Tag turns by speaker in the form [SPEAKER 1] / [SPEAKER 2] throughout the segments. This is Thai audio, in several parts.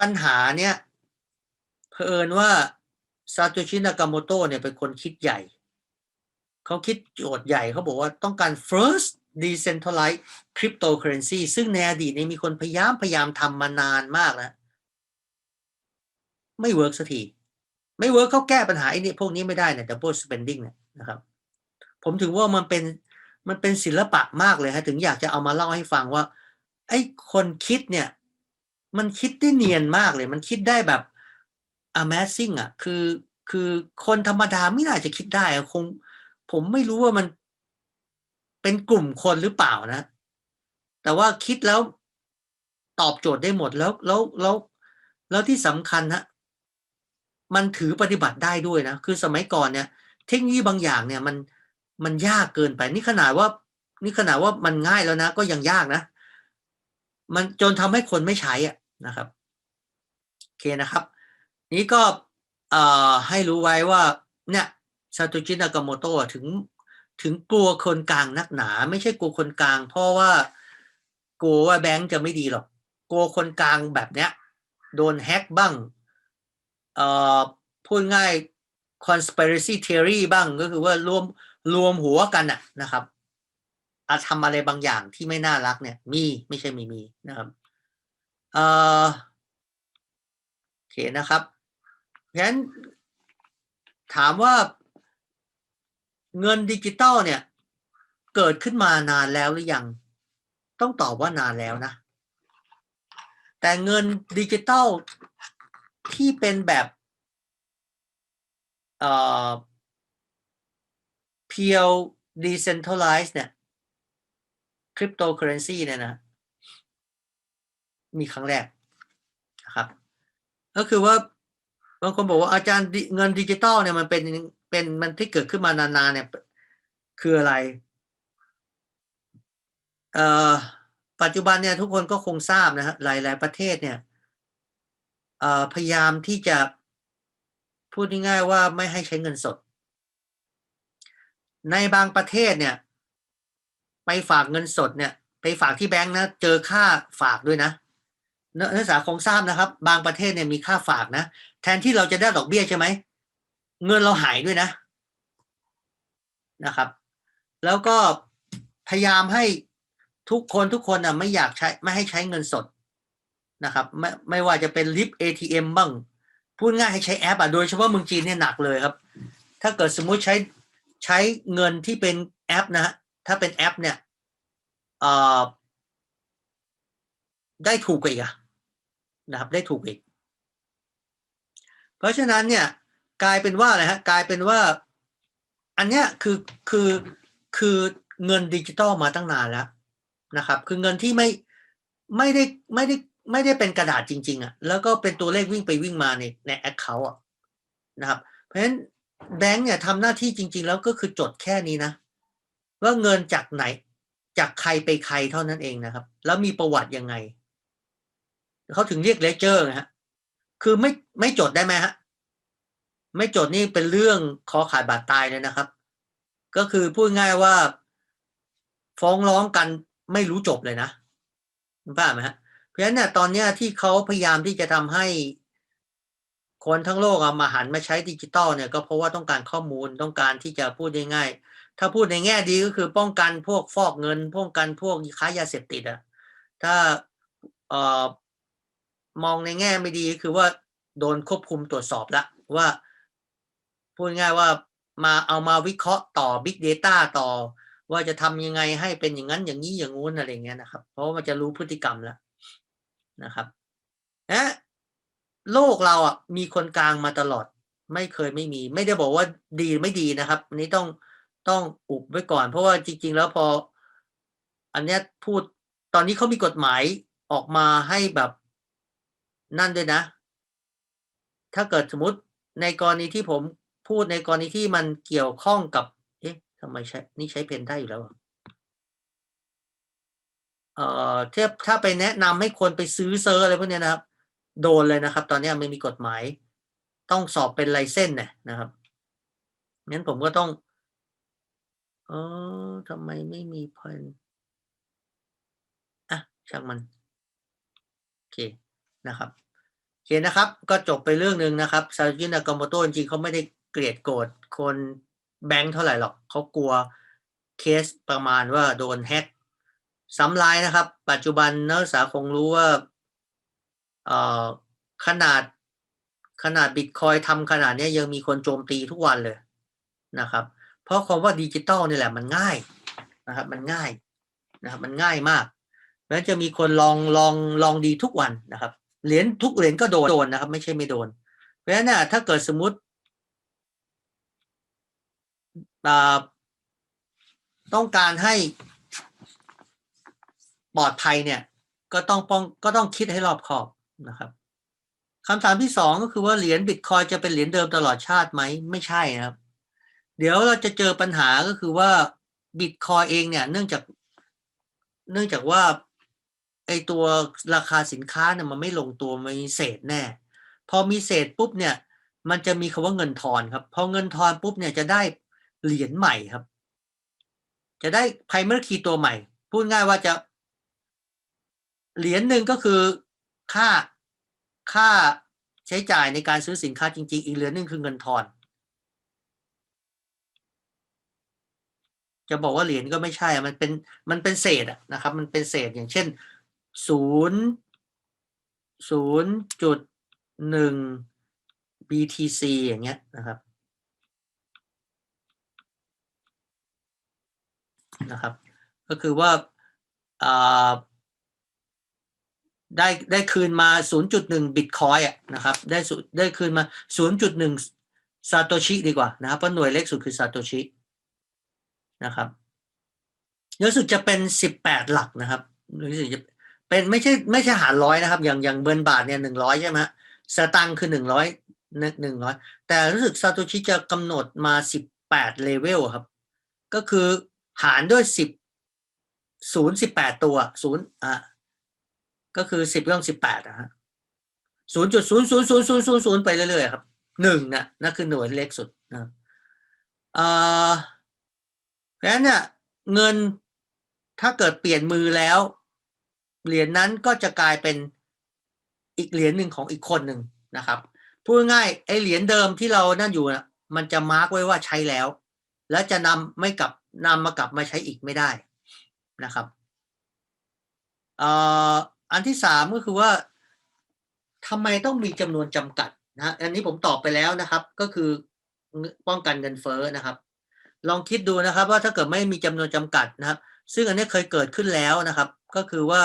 [SPEAKER 1] ปัญหาเนี่ยเผอิญว่าซาโตชินากาโมโตะเนี่ยเป็นคนคิดใหญ่ เขาคิดโจทย์ใหญ่เขาบอกว่าต้องการ first decentralized cryptocurrency ซึ่งในอดีตเนี่ยมีคนพยายามพยายามทำมานานมากแล้วไม่เวิร์กสักที ไม่เวิร์กเขาแก้ปัญหาไอ้นี่พวกนี้ไม่ได้เนี่ย double spending เนี่ยนะครับ ผมถึงว่ามันเป็นมันเป็นศิลปะมากเลยฮะถึงอยากจะเอามาเล่าให้ฟังว่า ไอ้คนคิดเนี่ย มันคิดได้เนียนมากเลย มันคิดได้แบบ amazing อะ คือคือคนธรรมดาไม่น่าจะคิดได้คง ผมไม่รู้ว่ามันเป็นกลุ่มคนหรือเปล่านะ แต่ว่าคิดแล้วตอบโจทย์ได้หมดแล้วแล้วแล้วแล้วที่สำคัญฮะมันถือปฏิบัติได้ด้วยนะ คือสมัยก่อนเนี่ย เทคโนโลยีบางอย่างเนี่ยมันมันยากเกินไป นี่ขนาดว่า นี่ขนาดว่ามันง่ายแล้วนะ ก็ยังยากนะ มันจนทำให้คนไม่ใช้อะ นะครับโอเคนะครับ นี้ก็ให้รู้ไว้ว่าเนี่ยซาโตชินากาโมโตะถึงถึงกลัวคนกลางนักหนา ไม่ใช่กลัวคนกลาง เพราะว่ากลัวว่าแบงก์จะไม่ดีหรอกกลัวคนกลางแบบเนี้ยโดนแฮ็กบ้างเอ่อพูดง่าย conspiracy theory บ้างก็คือว่ารวมรวมหัวกันอะนะครับอาจทำอะไรบางอย่างที่ไม่น่ารักเนี่ย มีไม่ใช่ม่มีนะครับ เอ่อโอเคนะครับเพราะฉะนั้นถามว่าเงินดิจิตอลเนี่ย เกิดขึ้นมานานแล้วหรือยัง ต้องตอบว่านานแล้วนะ แต่เงินดิจิตอลที่เป็นแบบเอ่อ pure decentralized เนี่ย cryptocurrency เนี่ยนะ มีครั้งแรกนะครับ ก็คือว่าบางคนบอกว่าอาจารย์เงินดิจิตอลเนี่ยมันเป็นเป็นมันที่เกิดขึ้นมานานๆเนี่ย คืออะไรเอ่อปัจจุบันเนี่ยทุกคนก็คงทราบนะฮะหลาย ๆ ประเทศเนี่ยเอ่อพยายามที่จะพูดง่ายๆว่าไม่ให้ใช้เงินสด ในบางประเทศเนี่ย ไปฝากเงินสดเนี่ย ไปฝากที่แบงก์นะ เจอค่าฝากด้วยนะ นักศึกษาคงทราบนะครับ บางประเทศเนี่ยมีค่าฝากนะแทนที่เราจะได้ดอกเบี้ยใช่ไหมเงินเราหายด้วยนะนะครับ แล้วก็พยายามให้ทุกคนทุกคนอะไม่อยากใช้ไม่ให้ใช้เงินสดนะครับ ไม่ไม่ว่าจะเป็นลิฟ ATM บ้างพูดง่ายให้ใช้แอปอะโดยเฉพาะเมืองจีนเนี่ยหนักเลยครับ ถ้าเกิดสมมุติใช้ใช้เงินที่เป็นแอปนะฮะถ้าเป็นแอปเนี่ยเอ่อได้ถูกกว่าอีกอะ นะครับได้ถูกอีก เพราะฉะนั้นเนี่ยกลายเป็นว่าอะไรฮะกลายเป็นว่า อันเนี้ยคือคือคือเงินดิจิตอลมาตั้งนานแล้วนะครับ คือเงินที่ไม่ไม่ได้ไม่ได้ไม่ได้เป็นกระดาษจริง ๆอะแล้วก็เป็นตัวเลขวิ่งไปวิ่งมาในในแอคเคาท์อะนะครับ เพราะฉะนั้นแบงก์เนี่ยทำหน้าที่จริง ๆ แล้วก็คือจดแค่นี้นะ ว่าเงินจากไหนจากใครไปใครเท่านั้นเองนะครับ แล้วมีประวัติยังไง เขาถึงเรียกเลเจอร์นะฮะคือไม่ไม่จดได้ไหมฮะไม่จดนี่เป็นเรื่องคอขาดบาดตายเลยนะครับ ก็คือพูดง่ายว่า ฟ้องร้องกันไม่รู้จบเลยนะคุณป้าไหมฮะเพราะฉะนั้นเนี่ยตอนเนี้ยที่เขาพยายามที่จะทำให้คนทั้งโลกเอามาหันมาใช้ดิจิตอลเนี่ยก็เพราะว่าต้องการข้อมูลต้องการที่จะพูดง่ายๆถ้าพูดในแง่ดีก็คือป้องกันพวกฟอกเงิน ป้องกันพวกค้ายาเสพติดอะถ้าเอ่อ มองในแง่ไม่ดีก็คือว่าโดนควบคุมตรวจสอบแล้วว่า พูดง่ายว่ามาเอามาวิเคราะห์ต่อ Big Data ต่อ ว่าจะทำยังไงให้เป็นอย่างนั้นอย่างนี้อย่างงู้นอะไรเงี้ยนะครับ เพราะว่ามันจะรู้พฤติกรรมแล้วนะครับนะโลกเราอะมีคนกลางมาตลอด ไม่เคยไม่มี ไม่ได้บอกว่าดีไม่ดีนะครับอันนี้ต้องต้องอุบไว้ก่อน เพราะว่าจริง ๆ แล้วพอ อันเนี้ยพูดตอนนี้เขามีกฎหมายออกมาให้แบบ นั่นด้วยนะ ถ้าเกิดสมมติในกรณีที่ผมพูดในกรณีที่มันเกี่ยวข้องกับ เอ๊ะทำไมใช้นี่ใช้เพนได้อยู่แล้วเอ่อเทียบถ้าไปแนะนำให้คนไปซื้อเซอร์อะไรพวกเนี้ยนะครับ โดนเลยนะครับ ตอนนี้ไม่มีกฎหมาย ต้องสอบเป็นไลเซนส์เนี่ยนะครับงั้นผมก็ต้องเออทำไมไม่มีเพนอะช่างมัน โอเค นะครับเคนะครับ ก็จบไปเรื่องหนึ่งนะครับซาจินากาโมโตจริงๆเขาไม่ได้เกลียดโกรธคนแบงค์เท่าไหร่หรอกเขากลัวเคสประมาณว่าโดนแฮ็กซ้ำลายนะครับ ปัจจุบันนักศึกษาคงรู้ว่าเอ่อขนาดขนาดบิตคอยทำขนาดนี้ยังมีคนโจมตีทุกวันเลยนะครับ เพราะความว่าดิจิตอลนี่แหละมันง่ายนะครับ มันง่ายนะครับ มันง่ายมากเพราะฉะนั้นจะมีคนลองลองลองดีทุกวันนะครับ เหรียญทุกเหรียญก็โดนโดนนะครับ ไม่ใช่ไม่โดน เพราะฉะนั้นนะถ้าเกิดสมมติต้องการให้ปลอดภัยเนี่ย ก็ต้องป้องก็ต้องคิดให้รอบคอบนะครับคำถามที่สองก็คือว่าเหรียญบิตคอยจะเป็นเหรียญเดิมตลอดชาติไหมไม่ใช่นะครับ เดี๋ยวเราจะเจอปัญหาก็คือว่าบิตคอยเองเนี่ย เนื่องจาก เนื่องจากว่า ไอตัวราคาสินค้าเนี่ยมันไม่ลงตัวมันมีเศษแน่ พอมีเศษปุ๊บเนี่ย มันจะมีคำว่าเงินทอนครับ พอเงินทอนปุ๊บเนี่ยจะได้เหรียญใหม่ครับ จะได้ primary key ตัวใหม่ พูดง่ายว่าจะ เหรียญหนึ่งก็คือค่าค่าใช้จ่ายในการซื้อสินค้าจริง ๆ อีกเหรียญหนึ่งคือเงินทอน จะบอกว่าเหรียญก็ไม่ใช่ มันเป็นมันเป็นเศษอะนะครับ มันเป็นเศษอย่างเช่น ศูนย์ศูนย์จุดหนึ่ง BTC อย่างเงี้ยนะครับนะครับ ก็คือว่าได้ได้คืนมา 0.1 บิตคอยอะนะครับได้สุได้คืนมา 0.1 ซาโตชิดีกว่านะครับเพราะหน่วยเล็กสุดคือซาโตชินะครับรู้สึกจะเป็น 18 หลักนะครับรู้สึกจะ เป็นไม่ใช่ไม่ใช่หารร้อยนะครับ อย่างอย่างเบิร์นบาทเนี่ยหนึ่งร้อยใช่ไหมฮะสตางค์คือหนึ่งร้อยหนึ่งร้อยแต่รู้สึกซาโตชิจะกำหนดมา18เลเวลครับ ก็คือหารด้วย10ศูนย์สิบแปดตัวศูนย์อะก็คือสิบเรื่องสิบแปดนะฮะศูนย์จุดศูนย์ศูนย์ศูนย์ศูนย์ศูนย์ศูนย์ไปเรื่อยๆครับหนึ่งนะนั่นคือหน่วยเล็กสุดนะอ่าเพราะฉะนั้นเนี่ยเงินถ้าเกิดเปลี่ยนมือแล้ว เหรียญนั้นก็จะกลายเป็นอีกเหรียญหนึ่งของอีกคนหนึ่งนะครับพูดง่ายไอเหรียญเดิมที่เรานั่นอยู่นะมันจะมาร์กไว้ว่าใช้แล้ว และจะนำไม่กลับนำมากลับมาใช้อีกไม่ได้นะครับเอ่ออันที่สามก็คือว่าทำไมต้องมีจำนวนจำกัดนะอันนี้ผมตอบไปแล้วนะครับ ก็คือป้องกันเงินเฟ้อนะครับ ลองคิดดูนะครับว่าถ้าเกิดไม่มีจำนวนจำกัดนะครับ ซึ่งอันนี้เคยเกิดขึ้นแล้วนะครับ ก็คือว่า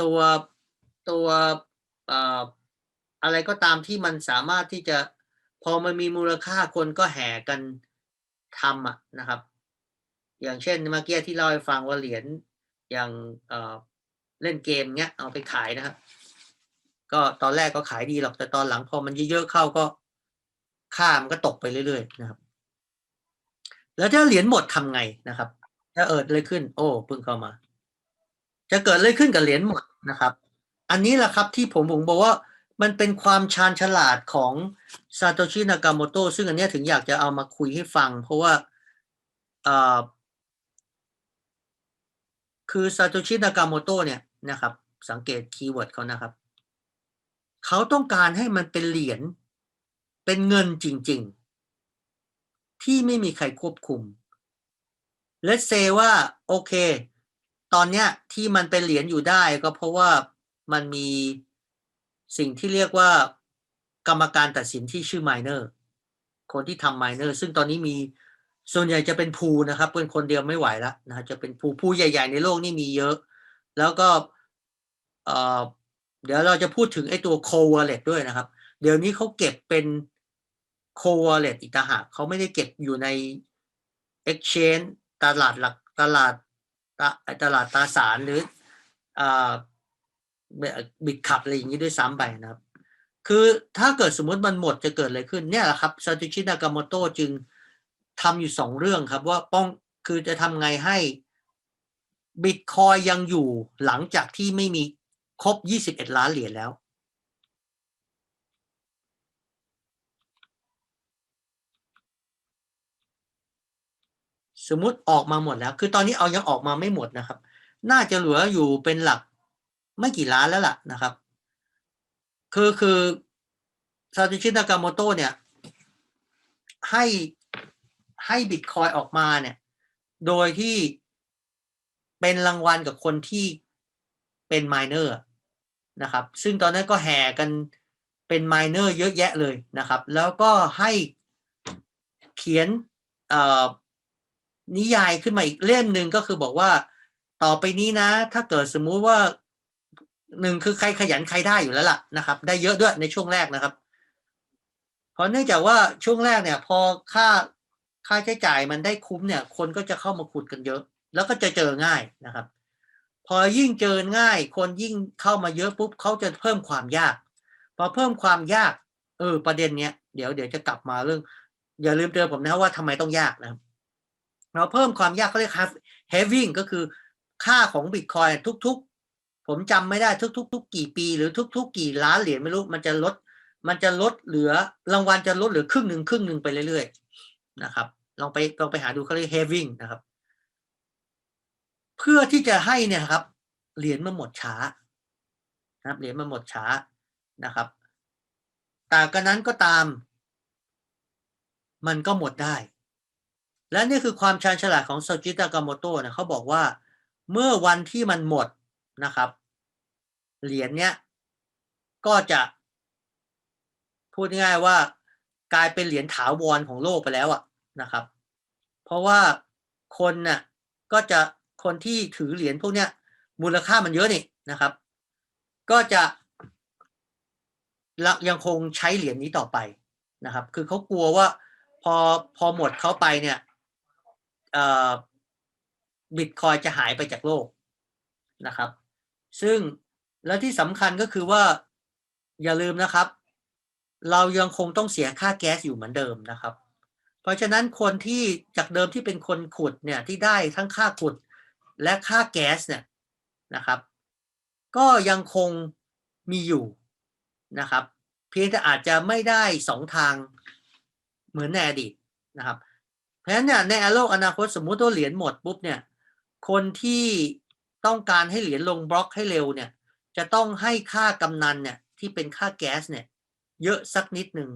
[SPEAKER 1] ตัวตัวอะไรก็ตามที่มันสามารถที่จะพอมันมีมูลค่าคนก็แห่กันทำอะนะครับ อย่างเช่นเมื่อกี้ที่เล่าให้ฟังว่าเหรียญอย่างเเล่นเกมเงี้ยเอาไปขายนะครับ ก็ตอนแรกก็ขายดีหรอกแต่ตอนหลังพอมันเยอะๆเข้าก็ค่ามันก็ตกไปเรื่อยๆนะครับ แล้วถ้าเหรียญหมดทำไงนะครับ ถ้าเอิดเลยขึ้น โอ้เพิ่งเข้ามา จะเกิดอะไรขึ้นกับเหรียญหมดนะครับ อันนี้แหละครับที่ผมผมบอกว่ามันเป็นความชาญฉลาดของซาโตชินากาโมโตซึ่งอันนี้ถึงอยากจะเอามาคุยให้ฟัง เพราะว่าคือซาโตชินากาโมโตเนี่ยนะครับ สังเกตคีย์เวิร์ดเขานะครับ เขาต้องการให้มันเป็นเหรียญเป็นเงินจริง ๆ ที่ไม่มีใครควบคุม เลตเซว่าโอเค ตอนเนี้ยที่มันเป็นเหรียญอยู่ได้ก็เพราะว่ามันมีสิ่งที่เรียกว่ากรรมการตัดสินที่ชื่อ miner คนที่ทำ miner ซึ่งตอนนี้มีส่วนใหญ่จะเป็นภูนะครับเป็นคนเดียวไม่ไหวแล้วนะจะเป็นภูภูใหญ่ ๆ ในโลกนี่มีเยอะ แล้วก็เเดี๋ยวเราจะพูดถึงไอ้ตัว cold wallet ด้วยนะครับ เดี๋ยวนี้เขาเก็บเป็น cold wallet อีกต่างหากเขาไม่ได้เก็บอยู่ใน exchange ตลาดหลักตลาดตลาดตราสารหรืออ่าบิดขับอะไรอย่างนี้ด้วยซ้ำไปนะครับ คือถ้าเกิดสมมติมันหมดจะเกิดอะไรขึ้นเนี่ยแหละครับซาโตชินากามโตจึงทำอยู่สองเรื่องครับว่าป้องคือจะทำไงให้บิตคอยยังอยู่หลังจากที่ไม่มีครบ 21 ล้านเหรียญแล้ว สมมุติออกมาหมดแล้ว คือตอนนี้เอายังออกมาไม่หมดนะครับ น่าจะเหลืออยู่เป็นหลักไม่กี่ล้านแล้วล่ะนะครับ คือคือซาโตชินากาโมโตเนี่ย ให้ให้บิตคอยออกมาเนี่ย โดยที่เป็นรางวัลกับคนที่เป็นม i เนอร์นะครับ ซึ่งตอนนั้นก็แห่กันเป็นม i เนอร์เยอะแยะเลยนะครับ แล้วก็ให้เขียนเอ่อ นิยายขึ้นมาอีกเล่มหนึ่งก็คือบอกว่าต่อไปนี้นะ ถ้าเกิดสมมุติว่าหนึ่งคือใครขยันใครได้อยู่แล้วล่ะนะครับ ได้เยอะด้วยในช่วงแรกนะครับ เพราะเนื่องจากว่าช่วงแรกเนี่ย พอค่าค่าใช้จ่ายมันได้คุ้มเนี่ย คนก็จะเข้ามาขุดกันเยอะ แล้วก็จะเจอง่ายนะครับ พอยิ่งเจอง่าย คนยิ่งเข้ามาเยอะปุ๊บเขาจะเพิ่มความยาก พอเพิ่มความยาก เออ ประเด็นเนี้ยเดี๋ยวเดี๋ยวจะกลับมาเรื่อง อย่าลืมเตือนผมนะว่าทำไมต้องยากนะครับ เราเพิ่มความยากเขาเรียก having ก็คือค่าของบิตคอยทุกๆ ผมจำไม่ได้ทุกๆทุกกี่ปี หรือทุก ๆ กี่ล้านเหรียญไม่รู้มันจะลด มันจะลดเหลือรางวัลจะลดเหลือครึ่งหนึ่งครึ่งหนึ่งไปเรื่อยๆนะครับ ลองไปลองไปหาดูเขาเรียก having นะครับ เพื่อที่จะให้เนี่ยครับเหรียญมันหมดช้านะครับเหรียญมันหมดช้านะครับ แต่กันนั้นก็ตาม มันก็หมดได้ และนี่คือความชาญฉลาดของโซจิตากาโมโตะนะเขาบอกว่า เมื่อวันที่มันหมดนะครับ เหรียญเนี้ยก็จะพูดง่ายๆว่ากลายเป็นเหรียญถาวรของโลกไปแล้วอะนะครับ เพราะว่าคนน่ะก็จะคนที่ถือเหรียญพวกเนี้ย มูลค่ามันเยอะนี่นะครับ ก็จะละยังคงใช้เหรียญนี้ต่อไปนะครับ คือเขากลัวว่าพอพอหมดเขาไปเนี่ย บิตคอยจะหายไปจากโลกนะครับ ซึ่งและที่สำคัญก็คือว่าอย่าลืมนะครับ เรายังคงต้องเสียค่าแก๊สอยู่เหมือนเดิมนะครับ เพราะฉะนั้นคนที่จากเดิมที่เป็นคนขุดเนี่ยที่ได้ทั้งค่าขุดและค่าแก๊สเนี่ยนะครับ ก็ยังคงมีอยู่นะครับ เพียงแต่อาจจะไม่ได้สองทางเหมือนในอดีตนะครับ ราะฉะนั้นเนี่ยในโลกอนาคตสมมุติว่าเหรียญหมดปุ๊บเนี่ย คนที่ต้องการให้เหรียญลงบล็อกให้เร็วเนี่ย จะต้องให้ค่ากำนันเนี่ยที่เป็นค่าแก๊สเนี่ย เยอะสักนิดหนึ่ง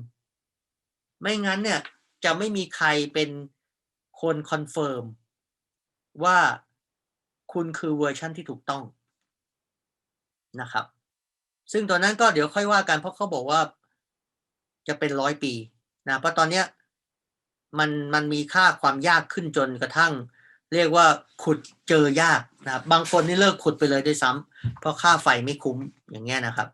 [SPEAKER 1] ไม่งั้นเนี่ยจะไม่มีใครเป็นคนคอนเฟิร์มว่าคุณคือเวอร์ชั่นที่ถูกต้องนะครับ ซึ่งตอนนั้นก็เดี๋ยวค่อยว่ากันเพราะเขาบอกว่าจะเป็นร้อยปีนะเพราะตอนเนี้ย มันมันมีค่าความยากขึ้นจนกระทั่ง เรียกว่าขุดเจอยากนะครับบางคนนี่เลิกขุดไปเลยด้วยซ้ำเพราะค่าไฟไม่คุ้มอย่างเงี้ยนะครับ